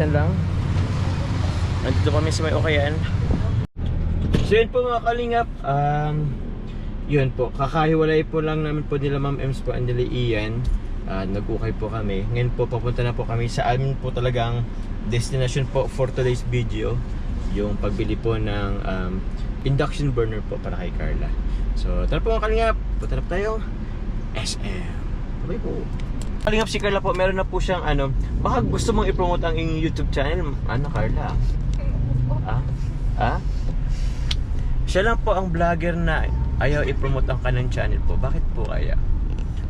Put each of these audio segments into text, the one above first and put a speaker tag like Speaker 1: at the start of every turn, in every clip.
Speaker 1: Yan lang. Nandito kami sa may Okayan. So yun po mga kalingap. Um, yun po. Kakahiwalay po lang namin po nila Ma'am Ems po and nila Ian. Uh, nag-ukay po kami. Ngayon po papunta na po kami sa amin po talagang destination po for today's video. Yung pagbili po ng um, induction burner po para kay Carla. So tara po mga kalingap. Punta na tayo. SM. Bye po. Kalingap si Carla po, meron na po siyang ano, baka gusto mong i-promote ang inyong YouTube channel. Ano Carla? Ah? Ah? Siya lang po ang vlogger na ayaw i-promote ang kanyang channel po. Bakit po kaya?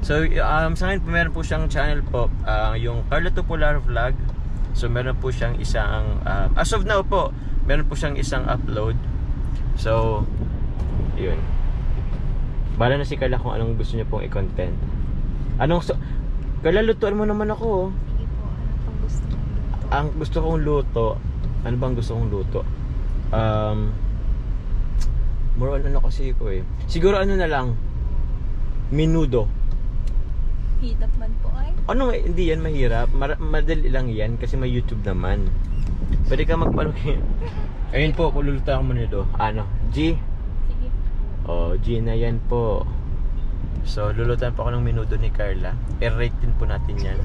Speaker 1: So, um, sa ngayon po meron po siyang channel po, ah, yung Carla Tupular Vlog. So, meron po siyang isang, ah, as of now po, meron po siyang isang upload. So, yun. Bala na si Carla kung anong gusto niya pong i-content. Anong so, Carla, lutuan mo naman ako. oh.
Speaker 2: Sige po, ano pang gusto mong luto?
Speaker 1: Ang gusto kong luto, ano bang gusto kong luto? Um, more on ano kasi ko eh. Siguro ano na lang, minudo.
Speaker 2: Hidap man po ay.
Speaker 1: Ano, eh, hindi yan mahirap. Mar- madali lang yan kasi may YouTube naman. Pwede ka magpalugin. Ayun po, kululutan ko minudo. Ano? G?
Speaker 2: Sige.
Speaker 1: Oh, G na yan po. So, lulutan po ako ng minudo ni Carla. I-rate din po natin yan.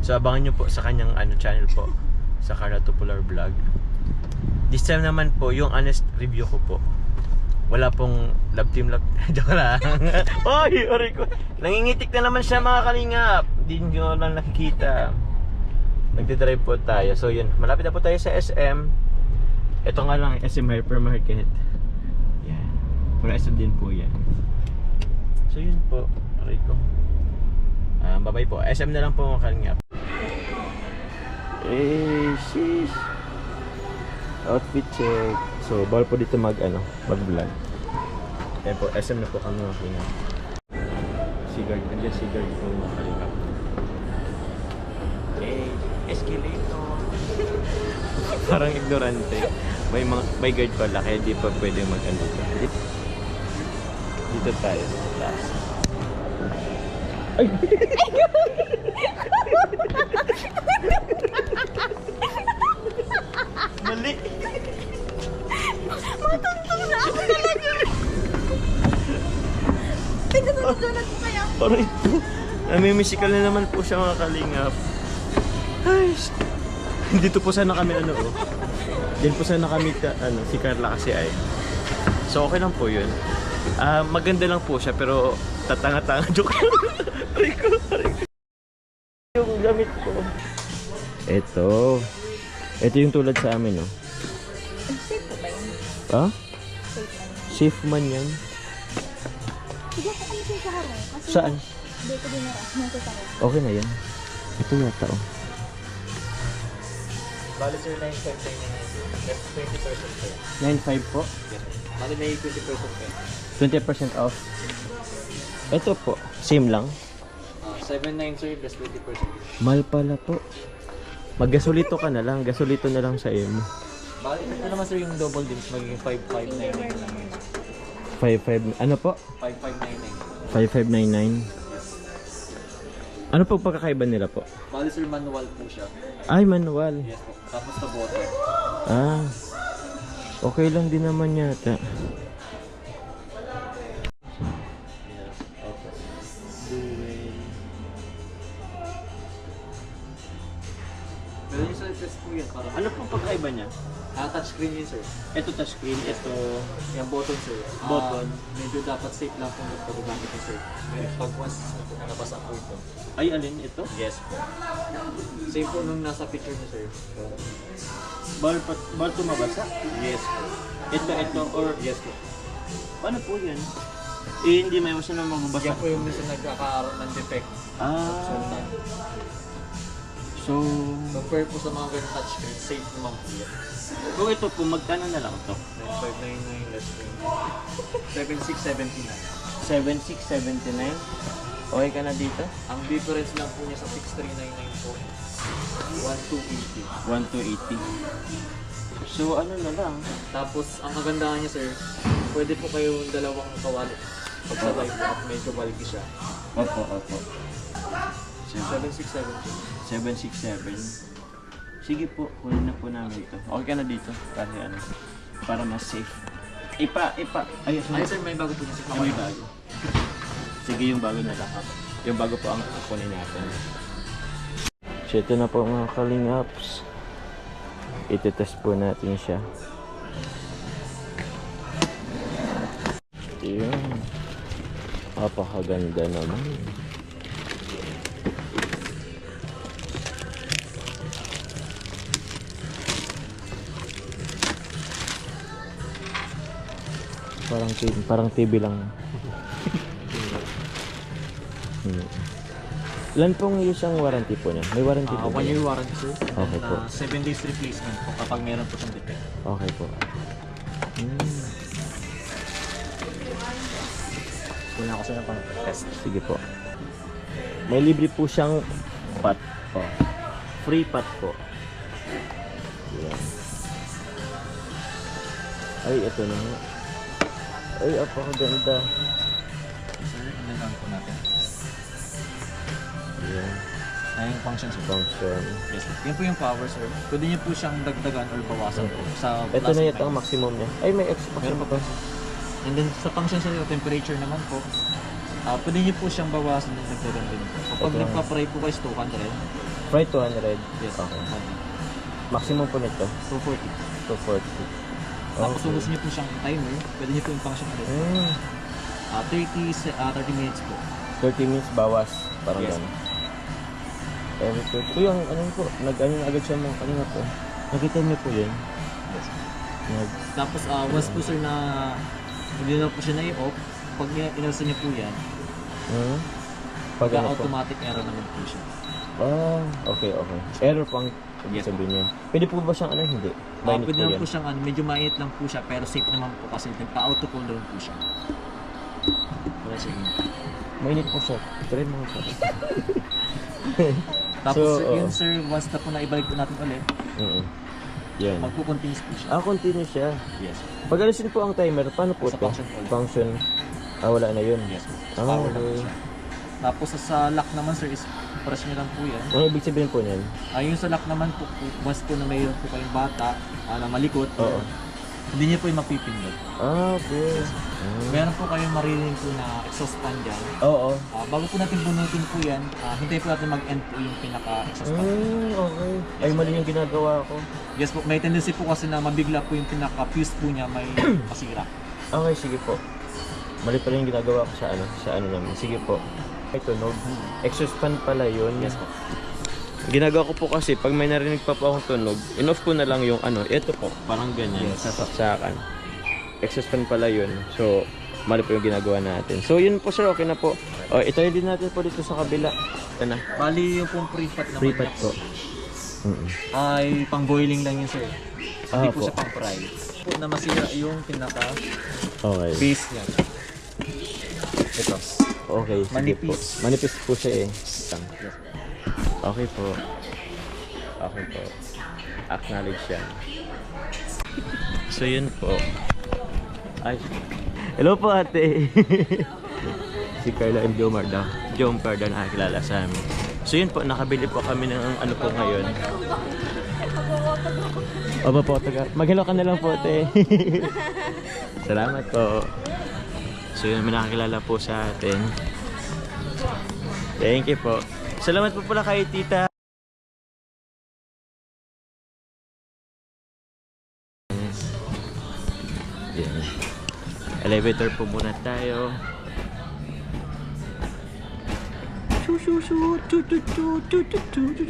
Speaker 1: So, abangan nyo po sa kanyang ano, channel po. Sa Carla Tupular Vlog. This time naman po, yung honest review ko po. Wala pong love team love. Joke lang. Oy, ori ko. Nangingitik na naman siya mga kalingap. Hindi nyo lang nakikita. Nagdidrive po tayo. So, yun. Malapit na po tayo sa SM. Ito nga lang, SM Hypermarket. Yan. Para SM din po yan. So yun po, aray ko. Ah, bye po. SM na lang po mga kalingap. Eh, sheesh. Outfit check. So, bawal po dito mag, ano, mag-vlog. Ayan po, SM na po kami mga kalingap. Sigard, nandiyan sigard po mga kalingap. Eh, escalator. Parang ignorante. May mga may guard pala kaya di pa pwede mag-ano. Dito, tayo sa taas. Ay! Mali!
Speaker 2: Matutong na ako talaga. Pinatutulad ko kaya.
Speaker 1: Parang ito. Namimisikal na naman po siya mga kalingap. Ay! Dito po sana kami ano oh. Diyan po sana kami ka, ano, si Carla kasi ay. So okay lang po yun. Ah, maganda lang po siya pero tatanga-tanga joke. aray ko, aray ko. Yung gamit ko. Ito. Ito yung tulad sa amin, oh.
Speaker 2: Safe ba yun?
Speaker 1: Ha?
Speaker 2: Safe man.
Speaker 1: Safe man yan.
Speaker 2: Sige po kami sa harong. Kasi
Speaker 1: Saan?
Speaker 2: Dito din na nasa harong.
Speaker 1: Okay na yan. Ito yata, oh.
Speaker 3: Bali sir, 9.5 na yun. Less 20% sir.
Speaker 1: 9.5 po.
Speaker 3: Bali may 20% sir.
Speaker 1: 20% off. Ito po, same lang.
Speaker 3: Ah, 7.9 sir, less 20%.
Speaker 1: Mahal pala po. Maggasolito ka na lang, gasolito na lang sa iyo.
Speaker 3: Bali, ito naman sir yung double din. Magiging 5.599 na lang yun.
Speaker 1: 55, ano po?
Speaker 3: 5.599.
Speaker 1: 5599. Ano po pagkakaiba nila po?
Speaker 3: Bali sir, manual po siya.
Speaker 1: Ay, manual.
Speaker 3: Yes po. Tapos na bottle.
Speaker 1: Ah. Okay lang din naman yata.
Speaker 3: Yung test po yan. Para
Speaker 1: Ano pong pagkaiba niya?
Speaker 3: Ah, touchscreen yun sir.
Speaker 1: Ito touchscreen, ito
Speaker 3: Yung button sir. Ah,
Speaker 1: Button.
Speaker 3: medyo dapat safe lang kung pag-gamit ko sir. Pag once nabasa po ito.
Speaker 1: ay alin ito?
Speaker 3: Yes po. Same po nung nasa picture niyo sir.
Speaker 1: Bal pa, bal tumabasa?
Speaker 3: Yes po.
Speaker 1: Ito, ito, or
Speaker 3: Yes po.
Speaker 1: paano po yan? Eh, hindi may iwasan na magbabasa.
Speaker 3: Yan po yung minsan nagkakaroon ng defect.
Speaker 1: Ah,
Speaker 3: Sultan.
Speaker 1: So,
Speaker 3: Compare po sa mga ganun touchscreen, safe naman po yan.
Speaker 1: kung ito po, magkano na lang to?
Speaker 3: 9599 less than 7679.
Speaker 1: 7679. Okay ka na dito?
Speaker 3: Ang difference lang po niya sa 6399 po. 1280.
Speaker 1: 1280. So, ano na lang?
Speaker 3: Tapos, ang kagandahan niya sir, pwede po kayong dalawang kawali. Pag sa live at medyo bulky siya.
Speaker 1: Opo, opo.
Speaker 3: 7670.
Speaker 1: 767. Sige po, kunin na po namin ito. Okay ka na dito. Para ano, para mas safe. Ipa, ipa. Ayos.
Speaker 3: Ay sir, may bago po niya.
Speaker 1: Ay, may bago. Sige, yung bago na lang. Yung bago po ang kukunin natin. So, ito na po mga kalingaps. Ito-test po natin siya. Yun. Napakaganda naman. Parang TV, parang TV lang. Ilan pong isang warranty po niya? May warranty
Speaker 3: Ah,
Speaker 1: po ba
Speaker 3: one year warranty sir. And
Speaker 1: Okay
Speaker 3: then,
Speaker 1: po.
Speaker 3: ah, seven days replacement po kapag meron po siyang defect.
Speaker 1: Okay po. Hmm.
Speaker 3: Wala ako sir pang test.
Speaker 1: Sige po. May libre po siyang pot po. Free pot po. Yan. Ay, ito na nga. Ay, apakaganda.
Speaker 3: Sir, on po natin.
Speaker 1: Yan.
Speaker 3: Ay, yung function sir.
Speaker 1: Function.
Speaker 3: Yes sir. Yan po yung power sir. Pwede niyo po siyang dagdagan or bawasan po sa
Speaker 1: Ito na yata ang maximum niya. Ay, may extra
Speaker 3: Meron pa po. And then sa function sir, temperature naman po. Ah, pwede niyo po siyang bawasan ng dagdagan din po. Kapag
Speaker 1: Ito lang.
Speaker 3: nagpa-fry po kayo is 200.
Speaker 1: Fry 200.
Speaker 3: Yes.
Speaker 1: Okay.
Speaker 3: 200.
Speaker 1: Maximum po nito.
Speaker 3: 240.
Speaker 1: 240.
Speaker 3: Tapos
Speaker 1: Okay.
Speaker 3: okay. niyo po siyang timer. Pwede niyo po yung function ulit.
Speaker 1: Hmm.
Speaker 3: Ah, 30, se- ah, 30 minutes po.
Speaker 1: 30 minutes bawas. Parang
Speaker 3: Yes.
Speaker 1: gano'n. Every 30. Uy, ang ano po, nag-ano na agad siya mga kanina po. Nakita niyo po yun.
Speaker 3: Yes.
Speaker 1: Nag,
Speaker 3: Tapos ah, once po sir na hindi na po siya na-i-off, pag inalsa niyo po yan,
Speaker 1: hmm? Pag ano po.
Speaker 3: automatic error naman po siya.
Speaker 1: Ah, okay, okay. Error po ang ibig
Speaker 3: Yes.
Speaker 1: sabihin niya. Pwede po ba siyang ano, hindi?
Speaker 3: Ah,
Speaker 1: Mainit
Speaker 3: pwede
Speaker 1: po
Speaker 3: naman
Speaker 1: yan.
Speaker 3: po siyang ano, medyo mainit lang po siya pero safe naman po kasi nagpa-auto cool down po siya. Wala siya init.
Speaker 1: Mainit po siya. Try mo siya.
Speaker 3: Tapos
Speaker 1: So,
Speaker 3: sir,
Speaker 1: oo.
Speaker 3: yun sir, once na po na ibalik po natin ulit,
Speaker 1: Mm Yan.
Speaker 3: magpo-continuous po siya.
Speaker 1: Ah, continue siya.
Speaker 3: Yes.
Speaker 1: Pag alisin po ang timer, paano po
Speaker 3: Sa
Speaker 1: to?
Speaker 3: function.
Speaker 1: Function. Ah, wala na yun.
Speaker 3: Yes.
Speaker 1: Ah,
Speaker 3: Power po
Speaker 1: okay.
Speaker 3: siya. Tapos sa, sa lock naman sir is press niyo lang po yan.
Speaker 1: Ano ibig sabihin po niyan?
Speaker 3: Ah, yung sa lock naman po, once po na mayroon po kayong bata ah, na malikot,
Speaker 1: Oo.
Speaker 3: hindi niyo po yung mapipindot.
Speaker 1: Ah, okay. Ah.
Speaker 3: Meron po kayong maririnig po na exhaust fan dyan.
Speaker 1: Oo.
Speaker 3: Ah, bago po natin bunutin po yan, ah, hintayin po natin mag-end po yung pinaka-exhaust fan.
Speaker 1: Mm, okay. Ay, mali yung ginagawa ko.
Speaker 3: Yes po, may tendency po kasi na mabigla po yung pinaka-fuse po niya may pasira.
Speaker 1: Okay, sige po. Mali pala yung ginagawa ko sa ano, sa ano namin. Sige po. Ay, tunog. Exhaust fan pala yun.
Speaker 3: Yes po.
Speaker 1: Ginagawa ko po kasi, pag may narinig pa po akong tunog, in-off ko na lang yung ano, ito po, parang ganyan,
Speaker 3: Yes.
Speaker 1: sasaksakan. Exhaust fan pala yun. So, mali po yung ginagawa natin. So, yun po sir, okay na po. O, itry din natin po dito sa kabila. Ito na.
Speaker 3: Bali yung pong pre-fat naman
Speaker 1: Pre-pat
Speaker 3: niya
Speaker 1: po. Mm-mm.
Speaker 3: ay pang boiling lang yun sir. Hindi
Speaker 1: Ah,
Speaker 3: po
Speaker 1: po.
Speaker 3: siya pang fry. Po na masira yung pinaka-base
Speaker 1: Okay.
Speaker 3: niya. Ito.
Speaker 1: Okay, sige
Speaker 3: Manipis.
Speaker 1: po. Manipis po siya eh. Okay po. Okay po. Acknowledge yan. So yun po. Ay. Hello po ate. si Carla and Jomar daw. Jomar daw nakakilala sa amin. So yun po, nakabili po kami ng ano po ngayon. Opo po, taga. Mag-hello ka na lang po ate. Salamat po. So yun, may po sa atin. Thank you po. Salamat po pala kay tita. Elevator po muna tayo. Shoo, shoo, shoo. Tu, tu, tu, tu, tu, tu, tu,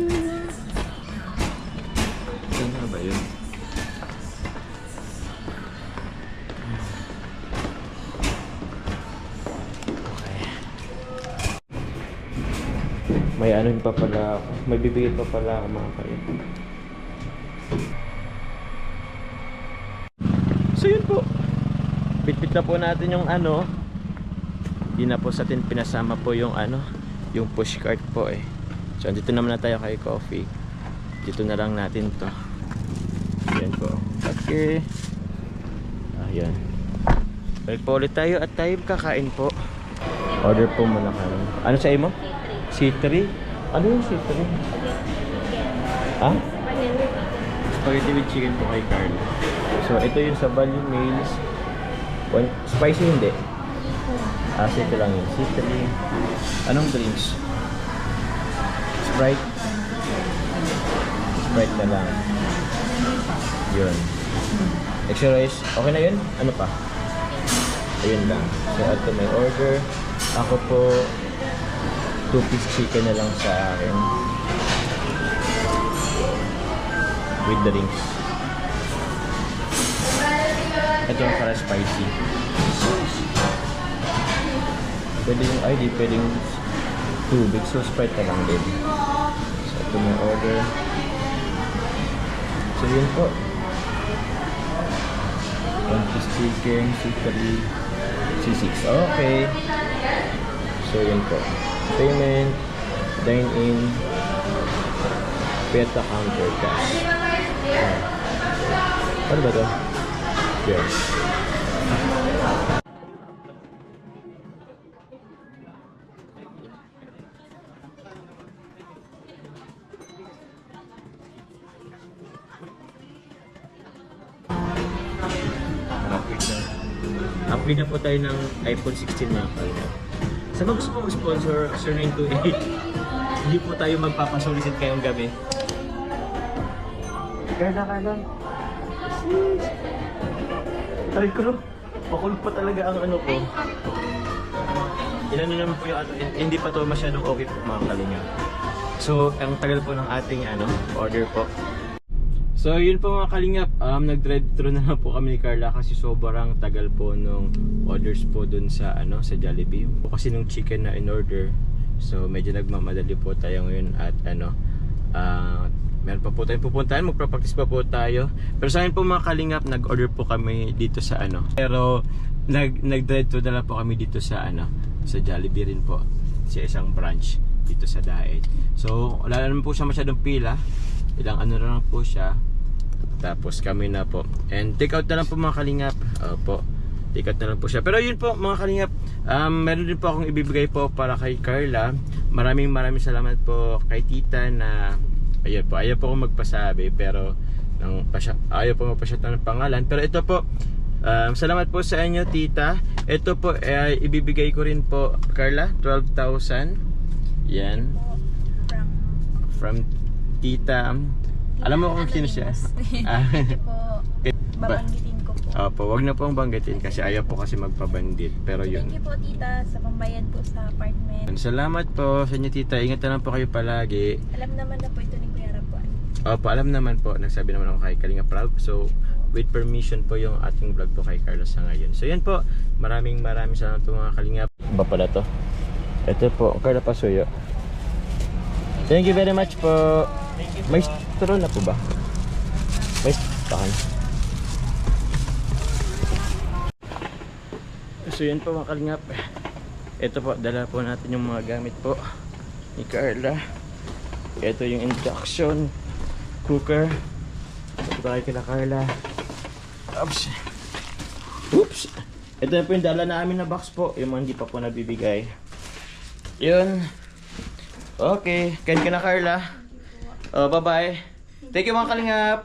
Speaker 1: Ano pa pala ako. May bibigay pa pala ako mga kayo. So yun po. Bitbit na po natin yung ano. Di na po sa atin pinasama po yung ano. Yung push cart po eh. So dito naman na tayo kay coffee. Dito na lang natin to. Yan po. Okay. Ayan. Balik po ulit tayo at tayo kakain po. Order po muna kami. Ano sa mo? C3? Ano yung C3? Ha? spaghetti with chicken po kay Carl. So, ito yung sa value meals. One, spicy hindi. Ah, so ito lang yun. Citry. Anong drinks? Sprite. Sprite na lang. Yun. Extra rice. Okay na yun? Ano pa? Ayun lang. So, ito may order. Ako po, two-piece chicken na lang sa akin. With the drinks. Ito yung para spicy. Pwede yung ID, pwede yung tubig. So, Sprite na lang din. So, ito may order. So, yun po. One piece chicken, C3, C6. Okay. So, yun po. Payment, dine-in, peta counter cash. Ah. Ano ba to? Yes. Upgrade na. Po tayo ng iPhone 16 mga kalina. Sa mga gusto pong sponsor, Sir 928, hindi po tayo magpapasolicit kayong gabi. Kaya kala. Ay ko, makulog pa talaga ang ano ko. Ilan na naman po yung ano, hindi pa to masyadong okay po mga kalinga. So, ang tagal po ng ating ano, order po. So yun po mga kalingap, um, nag-drive-thru na lang po kami ni Carla kasi sobrang tagal po nung orders po dun sa ano sa Jollibee. Kasi nung chicken na in order, so medyo nagmamadali po tayo ngayon at ano, ah meron pa po tayong pupuntahan, magpa-practice pa po tayo. Pero sa akin po mga kalingap, nag-order po kami dito sa ano. Pero nag nag-drive-thru na lang po kami dito sa ano, sa Jollibee rin po. Sa isang branch dito sa Daet. So wala naman po siya masyadong pila. Ilang ano na lang po siya. Tapos kami na po. And take out na lang po mga kalingap. Opo. Take out na lang po siya. Pero yun po mga kalingap. Um, meron din po akong ibibigay po para kay Carla. Maraming maraming salamat po kay tita na ayun po. Ayaw po akong magpasabi pero ng pasya, ayaw po magpasyat ng pangalan. Pero ito po. Um, salamat po sa inyo tita. Ito po eh, ibibigay ko rin po Carla 12,000. Yan
Speaker 2: from
Speaker 1: tita. Alam mo kung sino siya? Ah.
Speaker 2: Thank. Babanggitin ko po.
Speaker 1: Opo, wag na pong banggitin kasi ayaw po kasi magpabandit. Pero
Speaker 2: Thank
Speaker 1: yun.
Speaker 2: you po tita sa pambayad po sa apartment.
Speaker 1: Salamat po sa inyo tita. Ingat na lang po kayo palagi.
Speaker 2: Alam naman na po ito ni Kuya Rapuan.
Speaker 1: Opo, alam naman po. Nagsabi naman ako kay Kalinga Proud. So, with permission po yung ating vlog po kay Carlos sa ngayon. So, yan po. Maraming maraming salamat po mga Kalinga. Ba pala to? Ito po, Carla Pasuyo. Thank you very much po. May straw na po ba? May takan. So yun po mga kalingap. Ito po, dala po natin yung mga gamit po ni Carla. Ito yung induction cooker. Ito tayo kila Carla. Oops. Oops. Ito na po yung dala namin na box po. Yung mga hindi pa po nabibigay. Yun. Okay. Kain ka na Carla. Oh, bye-bye. Thank you mga kalingap.